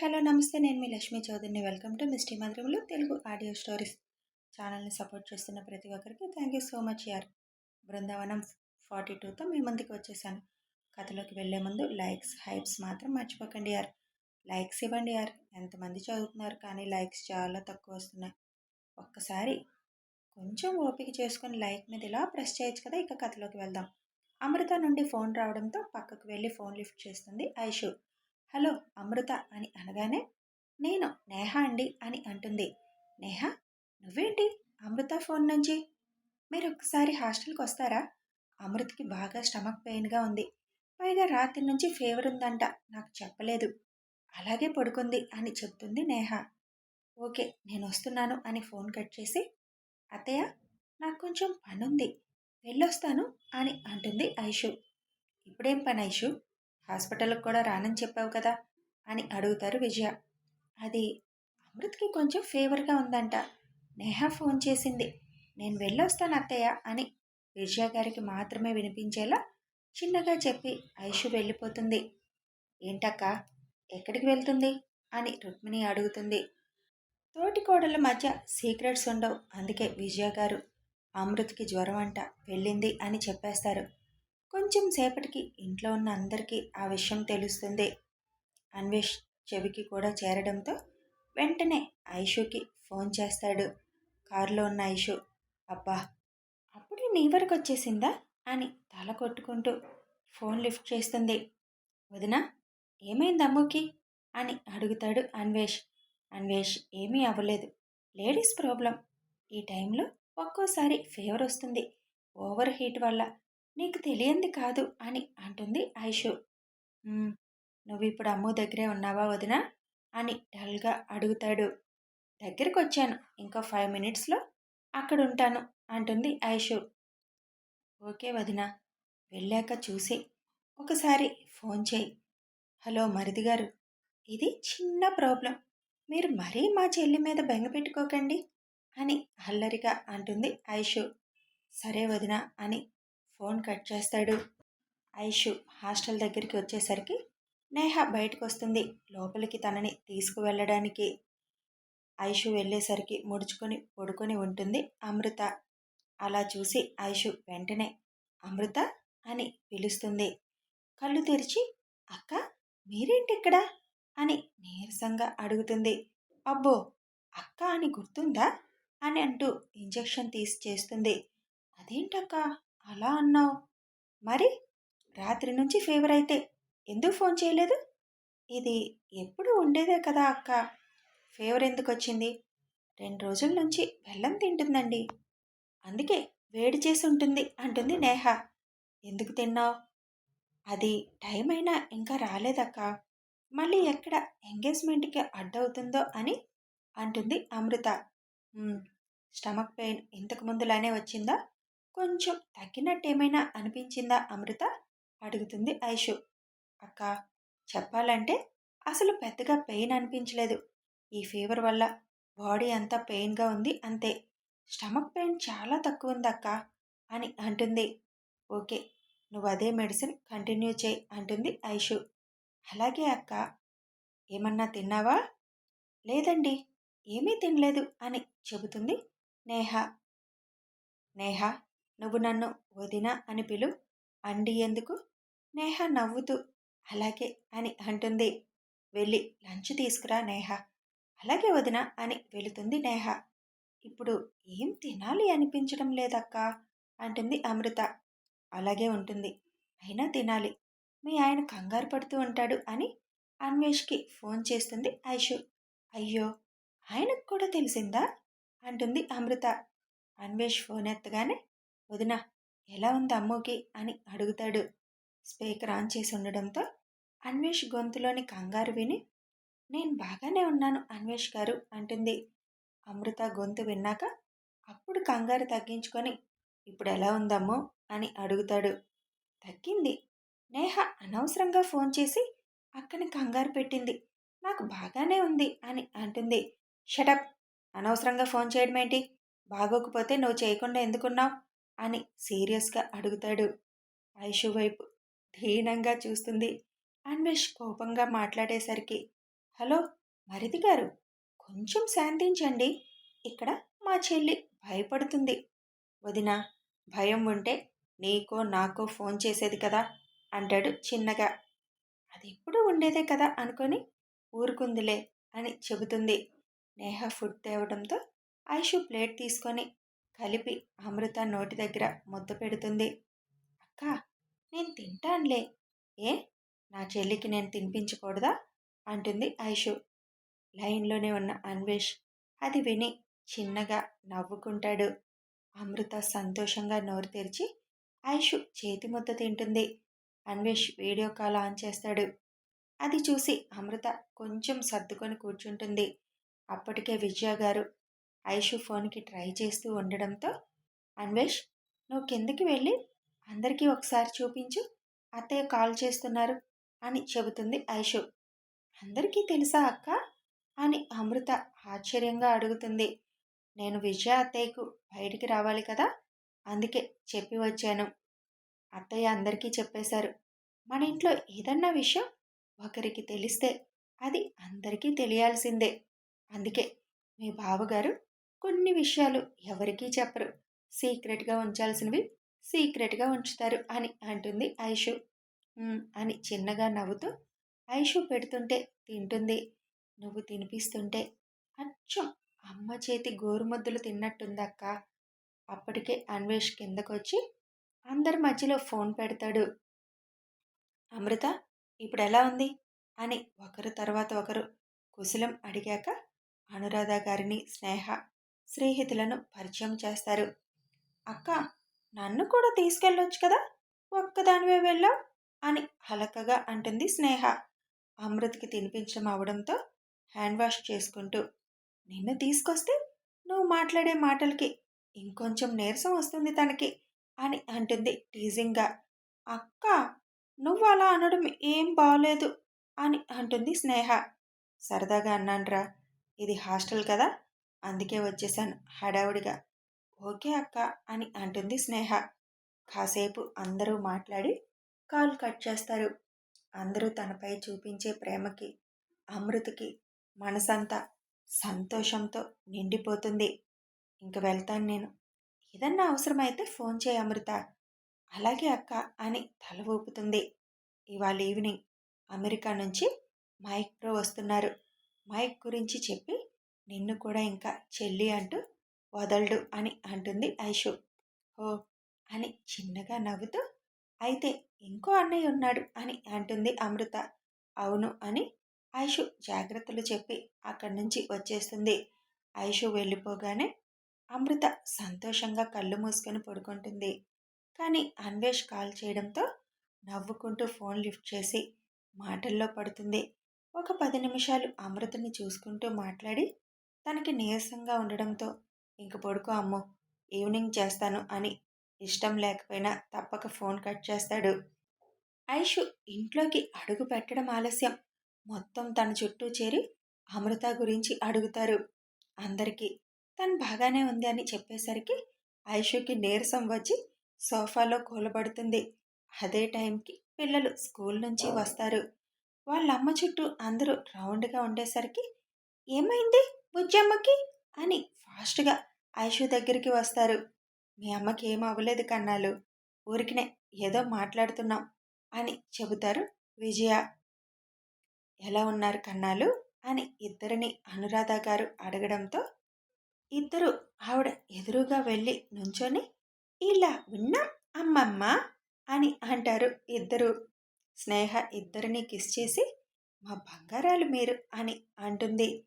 Hello నమస్తే. నేను మీ లక్ష్మీ చౌదరిని. వెల్కమ్ టు మిస్టీ మధురంలో తెలుగు ఆడియో స్టోరీస్. ఛానల్ని సపోర్ట్ చేస్తున్న ప్రతి ఒక్కరికి థ్యాంక్ యూ సో మచ్ యార్. బృందావనం ఫార్టీ టూతో మీ ముందుకు వచ్చేసాను. కథలోకి వెళ్ళే ముందు లైక్స్ హైప్స్ మాత్రం మర్చిపోకండి యార్. లైక్స్ ఇవ్వండి యార్. ఎంతమంది చదువుతున్నారు కానీ లైక్స్ చాలా తక్కువ వస్తున్నాయి. ఒక్కసారి కొంచెం ఓపిక చేసుకొని లైక్ మీద ఇలా ప్రెస్ చేయొచ్చు కదా. ఇక కథలోకి వెళ్దాం. అమృత నుండి ఫోన్ రావడంతో పక్కకు వెళ్ళి ఫోన్ లిఫ్ట్ చేస్తుంది ఐషు. హలో అమృత అని అనగానే నేను నేహ అండి అని అంటుంది. నేహ నువ్వేంటి అమృత ఫోన్ నుంచి? మీరు ఒకసారి హాస్టల్కి వస్తారా? అమృతకి బాగా స్టమక్ పెయిన్గా ఉంది. పైగా రాత్రి నుంచి ఫీవర్ ఉందంట నాకు చెప్పలేదు. అలాగే పడుకుంది అని చెప్తుంది నేహ. ఓకే నేను వస్తున్నాను అని ఫోన్ కట్ చేసి అత్తయ్య నాకు కొంచెం పనుంది వెళ్ళొస్తాను అని అంటుంది ఐషు. ఇప్పుడేం పని ఐషు? హాస్పిటల్కి కూడా రానని చెప్పావు కదా! అని అడుగుతారు విజయ. అది అమృత్కి కొంచెం ఫేవర్గా ఉందంట. నేహ ఫోన్ చేసింది. నేను వెళ్ళొస్తాను అత్తయ్య అని విజయ గారికి మాత్రమే వినిపించేలా చిన్నగా చెప్పి ఐషు వెళ్ళిపోతుంది. ఏంటక్క? ఎక్కడికి వెళ్తుంది? అని రుక్మిణి అడుగుతుంది. తోటి కోడల మధ్య సీక్రెట్స్ ఉండవు. అందుకే విజయ గారు అమృత్కి జ్వరం అంట వెళ్ళింది అని చెప్పేస్తారు. కొంచెం సేపటికి ఇంట్లో ఉన్న అందరికీ ఆ విషయం తెలుస్తుంది. అన్వేష్ చెవికి కూడా చేరడంతో వెంటనే ఐషుకి ఫోన్ చేస్తాడు. కారులో ఉన్న ఐషు అబ్బా అప్పుడే నీ వరకు వచ్చేసిందా? అని తల కొట్టుకుంటూ ఫోన్ లిఫ్ట్ చేస్తుంది. వదిన ఏమైంది అమ్ముకి? అని అడుగుతాడు అన్వేష్. అన్వేష్ ఏమీ అవ్వలేదు. Ladies problem. ఈ టైంలో ఒక్కోసారి ఫీవర్ వస్తుంది. ఓవర్ హీట్ వల్ల నీకు తెలియంది కాదు అని అంటుంది ఐషు. నువ్వు ఇప్పుడు అమ్ము దగ్గరే ఉన్నావా వదినా? అని డల్గా అడుగుతాడు. దగ్గరికి వచ్చాను ఇంకో ఫైవ్ మినిట్స్లో అక్కడ ఉంటాను అంటుంది ఐషు. ఓకే వదిన వెళ్ళాక చూసి ఒకసారి ఫోన్ చేయి. హలో మరిది గారు ఇది చిన్న ప్రాబ్లం. మీరు మరీ మా చెల్లి మీద బెంగ పెట్టుకోకండి అని అల్లరిగా అంటుంది ఐషు. సరే వదిన అని ఫోన్ కట్ చేస్తాడు. ఐషు హాస్టల్ దగ్గరికి వచ్చేసరికి నేహ బయటకు వస్తుంది లోపలికి తనని తీసుకువెళ్ళడానికి. ఐషు వెళ్ళేసరికి ముడుచుకొని పడుకొని ఉంటుంది. అమృత అలా చూసి ఐషు వెంటనే అమృత అని పిలుస్తుంది. కళ్ళు తెరిచి అక్క మీరేంటి ఇక్కడ అని నీరసంగా అడుగుతుంది. అబ్బో అక్క అని గుర్తుందా? అని అంటూ ఇంజెక్షన్ తీసి చేస్తుంది. అదేంటక్క? అలా అన్నావు. మరి రాత్రి నుంచి ఫీవర్ అయితే ఎందుకు ఫోన్ చేయలేదు? ఇది ఎప్పుడు ఉండేదే కదా అక్క. ఫీవర్ ఎందుకు వచ్చింది? రెండు రోజుల నుంచి బెల్లం తింటుందండి. అందుకే వేడి చేసి ఉంటుంది అంటుంది నేహ. ఎందుకు తిన్నావు? అది టైం అయినా ఇంకా రాలేదక్క. మళ్ళీ ఎక్కడ ఎంగేజ్మెంట్కి అడ్డవుతుందో అని అంటుంది అమృత. స్టమక్ పెయిన్ ఇంతకు ముందులానే వచ్చిందా? కొంచెం తగ్గినట్టు ఏమైనా అనిపించిందా అమృత? అడుగుతుంది ఐషు. అక్క చెప్పాలంటే అసలు పెద్దగా పెయిన్ అనిపించలేదు. ఈ ఫీవర్ వల్ల బాడీ అంతా పెయిన్గా ఉంది అంతే. స్టమక్ పెయిన్ చాలా తక్కువ ఉంది అక్క అని అంటుంది. ఓకే నువ్వు అదే మెడిసిన్ కంటిన్యూ చేయి అంటుంది ఐషు. అలాగే అక్క ఏమన్నా తిన్నావా? లేదండి ఏమీ తినలేదు అని చెబుతుంది నేహ. నేహ నువ్వు నన్ను వదిన అని పిలు. అండి ఎందుకు? నేహ నవ్వుతూ అలాగే అని అంటుంది. వెళ్ళి లంచ్ తీసుకురా నేహ. అలాగే వదిన అని వెళుతుంది నేహ. ఇప్పుడు ఏం తినాలి అనిపించడం లేదక్క? అంటుంది అమృత. అలాగే ఉంటుంది. అయినా తినాలి. మీ ఆయన కంగారు పడుతూ ఉంటాడు అని అన్వేష్కి ఫోన్ చేస్తుంది ఐషు. అయ్యో ఆయనకు కూడా తెలిసిందా? అంటుంది అమృత. అన్వేష్ ఫోన్ ఎత్తగానే వదిన ఎలా ఉంది అమ్మోకి? అని అడుగుతాడు. స్పీకర్ ఆన్ చేసి ఉండడంతో అన్వేష్ గొంతులోని కంగారు విని నేను బాగానే ఉన్నాను అన్వేష్ గారు అంటుంది. అమృత గొంతు విన్నాక అప్పుడు కంగారు తగ్గించుకొని ఇప్పుడు ఎలా ఉందమ్మో? అని అడుగుతాడు. తగ్గింది. నేహ అనవసరంగా ఫోన్ చేసి అక్కని కంగారు పెట్టింది. నాకు బాగానే ఉంది అని అంటుంది. షటప్! అనవసరంగా ఫోన్ చేయడం ఏంటి బాగోకపోతే నువ్వు చేయకుండా ఎందుకున్నావు? అని సీరియస్గా అడుగుతాడు. ఐషు వైపు ధీనంగా చూస్తుంది. అన్వేష్ కోపంగా మాట్లాడేసరికి హలో మరిది గారు కొంచెం శాంతించండి. ఇక్కడ మా చెల్లి భయపడుతుంది. వదిన భయం ఉంటే నీకో నాకో ఫోన్ చేసేది కదా? అంటాడు చిన్నగా. అది ఎప్పుడు ఉండేదే కదా? అనుకొని ఊరుకుందిలే అని చెబుతుంది. నేహ ఫుడ్ తేవడంతో ఐషు ప్లేట్ తీసుకొని కలిపి అమృత నోటి దగ్గర ముద్ద పెడుతుంది. అక్క నేను తింటానులే. ఏ? నా చెల్లికి నేను తినిపించకూడదా? అంటుంది ఐషు. లైన్లోనే ఉన్న అన్వేష్ అది విని చిన్నగా నవ్వుకుంటాడు. అమృత సంతోషంగా నోరు తెరిచి ఐషు చేతి ముద్ద తింటుంది. అన్వేష్ వీడియో కాల్ ఆన్ చేస్తాడు. అది చూసి అమృత కొంచెం సర్దుకొని కూర్చుంటుంది. అప్పటికే విజయ గారు ఐషు ఫోన్కి ట్రై చేస్తూ ఉండడంతో అన్వేష్ నువ్వు కిందకి వెళ్ళి అందరికీ ఒకసారి చూపించు. అత్తయ్య కాల్ చేస్తున్నారు అని చెబుతుంది ఐషు. అందరికీ తెలుసా అక్క? అని అమృత ఆశ్చర్యంగా అడుగుతుంది. నేను విజయ అత్తయ్యకు బయటికి రావాలి కదా? అందుకే చెప్పి వచ్చాను. అత్తయ్య అందరికీ చెప్పేశారు. మన ఇంట్లో ఏదన్నా విషయం ఒకరికి తెలిస్తే అది అందరికీ తెలియాల్సిందే. అందుకే మీ బావగారు కొన్ని విషయాలు ఎవరికీ చెప్పరు. సీక్రెట్గా ఉంచాల్సినవి సీక్రెట్గా ఉంచుతారు అని అంటుంది ఐషు. అని చిన్నగా నవ్వుతూ ఐషు పెడుతుంటే తింటుంది. నువ్వు తినిపిస్తుంటే అచ్చం అమ్మ చేతి గోరుముద్దలు తిన్నట్టుందక్క. అప్పటికే అన్వేష్ కిందకొచ్చి అందరి మధ్యలో ఫోన్ పెడతాడు. అమృత ఇప్పుడు ఎలా ఉంది? అని ఒకరు తర్వాత ఒకరు కుశలం అడిగాక అనురాధ గారిని స్నేహ స్నేహితులను పరిచయం చేస్తారు. అక్క నన్ను కూడా తీసుకెళ్ళొచ్చు కదా? ఒక్కదానివే వెళ్ళావు? అని హలకగా అంటుంది స్నేహ. అమృత్కి తినిపించడం అవడంతో హ్యాండ్ వాష్ చేసుకుంటూ నిన్ను తీసుకొస్తే నువ్వు మాట్లాడే మాటలకి ఇంకొంచెం నీరసం వస్తుంది తనకి అని అంటుంది టీజింగ్గా. అక్క నువ్వు అలా అనడం ఏం బాగలేదు అని అంటుంది స్నేహ. సరదాగా అన్నాన్రా ఇది హాస్టల్ కదా? అందుకే వచ్చేసాను. హడావుడిగా. ఓకే అక్క అని అంటుంది స్నేహ. కాసేపు అందరూ మాట్లాడి కాల్ కట్ చేస్తారు. అందరూ తనపై చూపించే ప్రేమకి అమృతకి మనసంతా సంతోషంతో నిండిపోతుంది. ఇంక వెళ్తాను నేను. ఏదన్నా అవసరమైతే ఫోన్ చేయ అమృత. అలాగే అక్క అని తల ఊపుతుంది. ఇవాళ ఈవినింగ్ అమెరికా నుంచి మైక్ ప్రో వస్తున్నారు. మైక్ గురించి చెప్పి నిన్ను కూడా ఇంకా చెల్లి అంటూ వదలడు అని అంటుంది ఐషు. ఓ అని చిన్నగా నవ్వుతూ అయితే ఇంకో అన్నయ్య ఉన్నాడు అని అంటుంది అమృత. అవును అని ఐషు జాగ్రత్తలు చెప్పి అక్కడి నుంచి వచ్చేస్తుంది. ఐషు వెళ్ళిపోగానే అమృత సంతోషంగా కళ్ళు మూసుకొని పడుకుంటుంది. కానీ అన్వేష్ కాల్ చేయడంతో నవ్వుకుంటూ ఫోన్ లిఫ్ట్ చేసి మాటల్లో పడుతుంది. ఒక పది నిమిషాలు అమృతని చూసుకుంటూ మాట్లాడి తనకి నీరసంగా ఉండడంతో ఇంక పడుకో అమ్మో ఈవినింగ్ చేస్తాను అని ఇష్టం లేకపోయినా తప్పక ఫోన్ కట్ చేస్తాడు. ఐషు ఇంట్లోకి అడుగు పెట్టడం ఆలస్యం. మొత్తం తన చుట్టూ చేరి అమృత గురించి అడుగుతారు. అందరికీ తను బాగానే ఉంది అని చెప్పేసరికి ఐషుకి నీరసం వచ్చి సోఫాలో కూలబడుతుంది. అదే టైంకి పిల్లలు స్కూల్ నుంచి వస్తారు. వాళ్ళ అమ్మ చుట్టూ అందరూ రౌండ్గా ఉండేసరికి ఏమైంది? బుజ్జమ్మకి? అని ఫాస్ట్గా ఐషు దగ్గరికి వస్తారు. మీ అమ్మకి ఏం అవ్వలేదు కన్నాలు. ఊరికినే ఏదో మాట్లాడుతున్నాం అని చెబుతారు విజయ. ఎలా ఉన్నారు కన్నాలు? అని ఇద్దరిని అనురాధ గారు అడగడంతో ఇద్దరు ఆవిడ ఎదురుగా వెళ్ళి నుంచొని ఇలా ఉన్నాం అమ్మమ్మ అని అంటారు ఇద్దరు. స్నేహ ఇద్దరిని కిస్ చేసి మా బంగారాలు మీరు అని అంటుంది.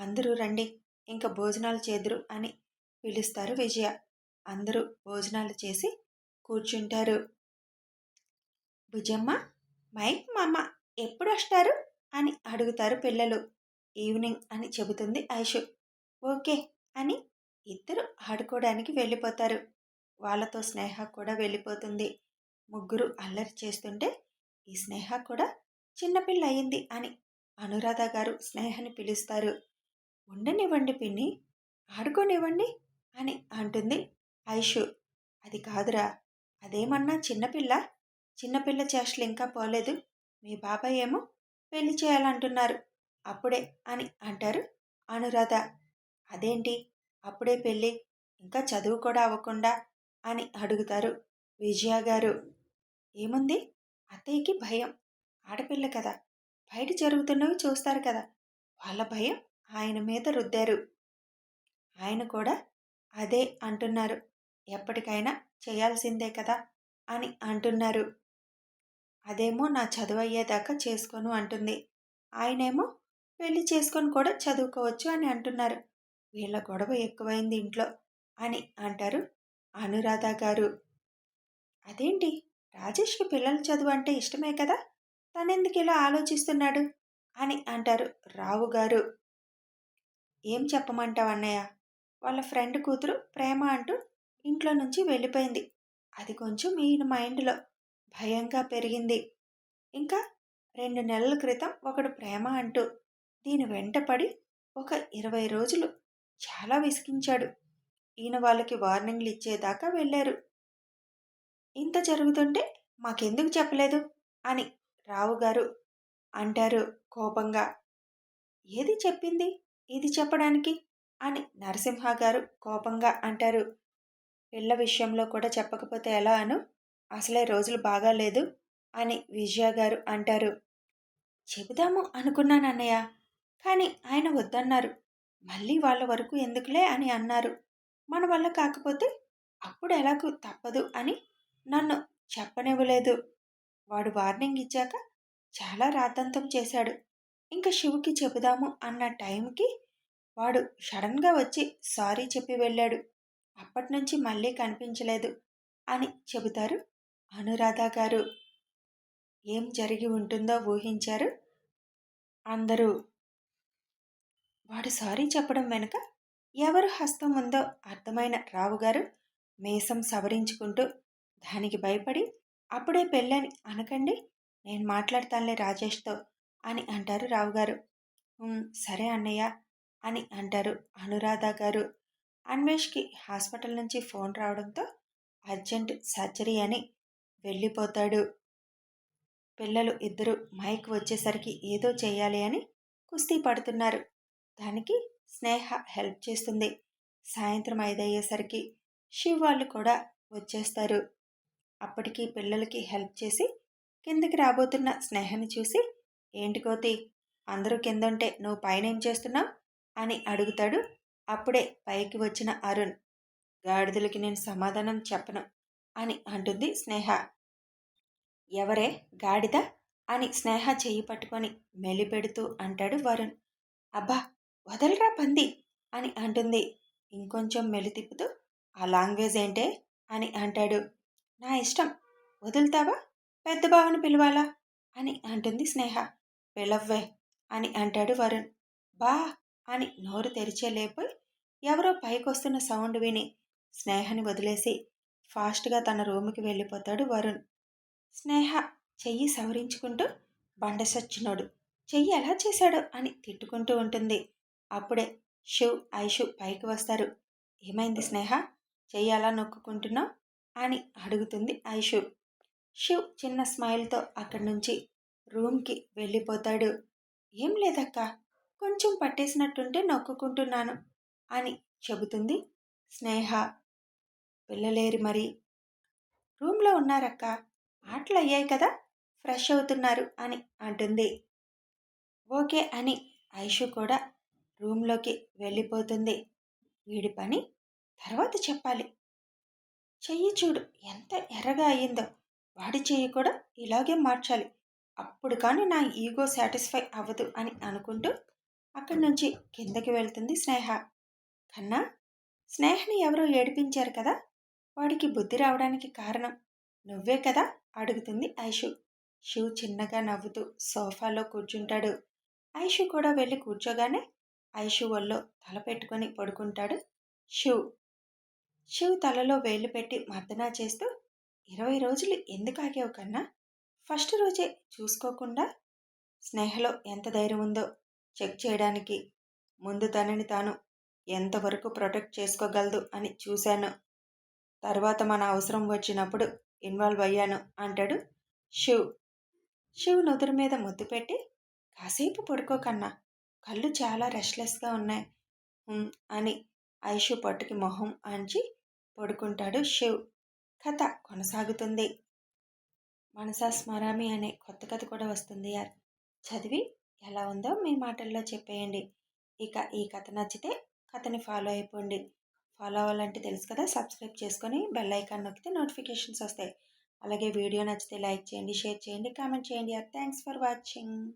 అందరూ రండి ఇంకా భోజనాలు చేదురు అని పిలుస్తారు విజయ. అందరూ భోజనాలు చేసి కూర్చుంటారు. భుజమ్మ మైక్ మామ ఎప్పుడు వస్తారు? అని అడుగుతారు పిల్లలు. ఈవినింగ్ అని చెబుతుంది ఐషు. ఓకే అని ఇద్దరు ఆడుకోవడానికి వెళ్ళిపోతారు. వాళ్ళతో స్నేహ కూడా వెళ్ళిపోతుంది. ముగ్గురు అల్లరి చేస్తుంటే ఈ స్నేహ కూడా చిన్నపిల్ల అయింది అని అనురాధ గారు స్నేహని పిలుస్తారు. ఉండనివ్వండి పిన్ని ఆడుకోనివ్వండి అని అంటుంది ఐషు. అది కాదురా అదేమన్నా చిన్నపిల్ల చిన్నపిల్ల చేష్టలు ఇంకా పోలేదు. మీ బాబాయ్ ఏమో పెళ్ళి చేయాలంటున్నారు. అప్పుడే అని అంటారు అనురాధ. అదేంటి? అప్పుడే పెళ్ళి ఇంకా చదువు కూడా అవ్వకుండా అని అడుగుతారు విజయ గారు. ఏముంది? అత్తయ్యకి భయం. ఆడపిల్ల కదా. బయట జరుగుతున్నవి చూస్తారు కదా. వాళ్ళ భయం ఆయన మీద రుద్దారు. ఆయన కూడా అదే అంటున్నారు. ఎప్పటికైనా చేయాల్సిందే కదా అని అంటున్నారు. అదేమో నా చదువు అయ్యేదాకా చేసుకోను అంటుంది. ఆయనేమో పెళ్ళి చేసుకొని కూడా చదువుకోవచ్చు అని అంటున్నారు. వీళ్ళ గొడవ ఎక్కువైంది ఇంట్లో అని అంటారు అనురాధ గారు. అదేంటి? రాజేష్కి పిల్లల చదువు అంటే ఇష్టమే కదా? తనెందుకు ఇలా ఆలోచిస్తున్నాడు? అని అంటారు రావు గారు. ఏం చెప్పమంటావు అన్నయ్య? వాళ్ళ ఫ్రెండ్ కూతురు ప్రేమ అంటూ ఇంట్లో నుంచి వెళ్ళిపోయింది. అది కొంచెం ఈయన మైండ్లో భయంగా పెరిగింది. ఇంకా రెండు నెలల క్రితం ఒకడు ప్రేమ అంటూ దీని వెంటపడి ఒక ఇరవై రోజులు చాలా విసిగించాడు. ఈయన వాళ్ళకి వార్నింగ్లు ఇచ్చేదాకా వెళ్ళారు. ఇంత జరుగుతుంటే మాకెందుకు చెప్పలేదు? అని రావు గారు అంటారు కోపంగా. ఏది చెప్పింది? ఇది చెప్పడానికి? అని నరసింహ గారు కోపంగా అంటారు. పిల్ల విషయంలో కూడా చెప్పకపోతే ఎలా అను? అసలే రోజులు బాగాలేదు అని విజయ గారు అంటారు. చెబుదాము అనుకున్నాను అన్నయ్య. కానీ ఆయన వద్దన్నారు. మళ్ళీ వాళ్ళ వరకు ఎందుకులే అని అన్నారు. మన వల్ల కాకపోతే అప్పుడు ఎలాగూ తప్పదు అని నన్ను చెప్పనివ్వలేదు. వాడు వార్నింగ్ ఇచ్చాక చాలా రాతంతం చేశాడు. ఇంకా శివుకి చెబుదాము అన్న టైంకి వాడు సడన్గా వచ్చి సారీ చెప్పి వెళ్ళాడు. అప్పటి నుంచి మళ్ళీ కనిపించలేదు అని చెబుతారు అనురాధ గారు. ఏం జరిగి ఉంటుందో ఊహించారు. అందరూ వాడు సారీ చెప్పడం వెనుక ఎవరు హస్తం ఉందో అర్థమైన రావుగారు మేసం సవరించుకుంటూ దానికి భయపడి అప్పుడే పెళ్ళని అనకండి నేను మాట్లాడతానులే రాజేష్తో అని అంటారు రావుగారు సరే అన్నయ్య అని అంటారు అనురాధ గారు. అన్వేష్కి హాస్పిటల్ నుంచి ఫోన్ రావడంతో అర్జెంట్ సర్జరీ అని వెళ్ళిపోతాడు. పిల్లలు ఇద్దరు మైక్ వచ్చేసరికి ఏదో చేయాలి అని కుస్తీ పడుతున్నారు. దానికి స్నేహ హెల్ప్ చేస్తుంది. సాయంత్రం ఐదయ్యేసరికి శివ్ వాళ్ళు కూడా వచ్చేస్తారు. అప్పటికి పిల్లలకి హెల్ప్ చేసి కిందకి రాబోతున్న స్నేహని చూసి ఏంటి కోతి? అందరూ కిందంటే నువ్వు పైన ఏం చేస్తున్నావు? అని అడుగుతాడు. అప్పుడే పైకి వచ్చిన అరుణ్ గాడిదలకి నేను సమాధానం చెప్పను అని అంటుంది స్నేహ. ఎవరే? గాడిద? అని స్నేహ చెయ్యి పట్టుకొని మెలిపెడుతూ అంటాడు వరుణ్. అబ్బా వదలరా పంది? అని అంటుంది. ఇంకొంచెం మెలి తిప్పుతూ ఆ లాంగ్వేజ్ ఏంటే? అని అంటాడు. నా ఇష్టం. వదులుతావా? పెద్ద బావను పిలవాలా? అని అంటుంది స్నేహ. పిలవ్వే అని అంటాడు వరుణ్. బా అని నోరు తెరిచేలేపోయి ఎవరో పైకొస్తున్న సౌండ్ విని స్నేహని వదిలేసి ఫాస్ట్గా తన రూముకి వెళ్ళిపోతాడు వరుణ్. స్నేహ చెయ్యి సవరించుకుంటూ బండ సచ్చినోడు. చెయ్యి ఎలా చేశాడు అని తిట్టుకుంటూ ఉంటుంది. అప్పుడే శివ్ ఐషు పైకి వస్తారు. ఏమైంది స్నేహ? చెయ్యి అలా నొక్కుంటున్నావు అని అడుగుతుంది ఐషు. శివ్ చిన్న స్మైల్తో అక్కడి నుంచి రూమ్కి వెళ్ళిపోతాడు. ఏం లేదక్క కొంచెం పట్టేసినట్టుంటే నొక్కుకుంటున్నాను అని చెబుతుంది స్నేహ. వెళ్ళలేరు మరి. రూమ్లో ఉన్నారక్క ఆటలు అయ్యాయి కదా ఫ్రెష్ అవుతున్నారు అని అంటుంది. ఓకే అని ఐషు కూడా రూమ్లోకి వెళ్ళిపోతుంది. వీడి పని తర్వాత చెప్పాలి. చెయ్యి చూడు ఎంత ఎర్రగా అయ్యిందో వాడి చెయ్యి కూడా ఇలాగే మార్చాలి. అప్పుడు కానీ నా ఈగో సాటిస్ఫై అవ్వదు అని అనుకుంటూ అక్కడి నుంచి కిందకి వెళ్తుంది స్నేహ. కన్నా స్నేహని ఎవరో ఏడిపించారు కదా! వాడికి బుద్ధి రావడానికి కారణం నువ్వే కదా! అడుగుతుంది ఐషు. శివ్ చిన్నగా నవ్వుతూ సోఫాలో కూర్చుంటాడు. ఐషు కూడా వెళ్ళి కూర్చోగానే ఐషు ఒళ్ళో తల పెట్టుకొని పడుకుంటాడు. శివ్ శివ్ తలలో వేలు పెట్టి మర్దనా చేస్తూ ఇరవై రోజులు ఎందుకు ఆగావు కన్నా? ఫస్ట్ రోజే చూసుకోకుండా స్నేహలో ఎంత ధైర్యం ఉందో చెక్ చేయడానికి ముందు తనని తాను ఎంతవరకు ప్రొటెక్ట్ చేసుకోగలదు అని చూశాను. తర్వాత మన అవసరం వచ్చినప్పుడు ఇన్వాల్వ్ అయ్యాను అంటాడు శివ్. శివ్ నుదురు మీద ముద్దు పెట్టి కాసేపు పడుకోకన్నా కళ్ళు చాలా రెస్ట్లెస్గా ఉన్నాయి అని ఐషు పట్టుకి మొహం ఆంచి పడుకుంటాడు శివ్. కథ కొనసాగుతుంది. మనసా స్మరామి అనే కొత్త కథ కూడా వస్తుంది. యార్ చదివి ఎలా ఉందో మీ మాటల్లో చెప్పేయండి. ఇక ఈ కథ నచ్చితే కథని ఫాలో అయిపోండి. ఫాలో అవ్వాలంటే తెలుసు కదా సబ్స్క్రైబ్ చేసుకొని బెల్ ఐకాన్ నొక్కితే నోటిఫికేషన్స్ వస్తాయి. అలాగే వీడియో నచ్చితే లైక్ చేయండి షేర్ చేయండి కామెంట్ చేయండి. Thanks for watching.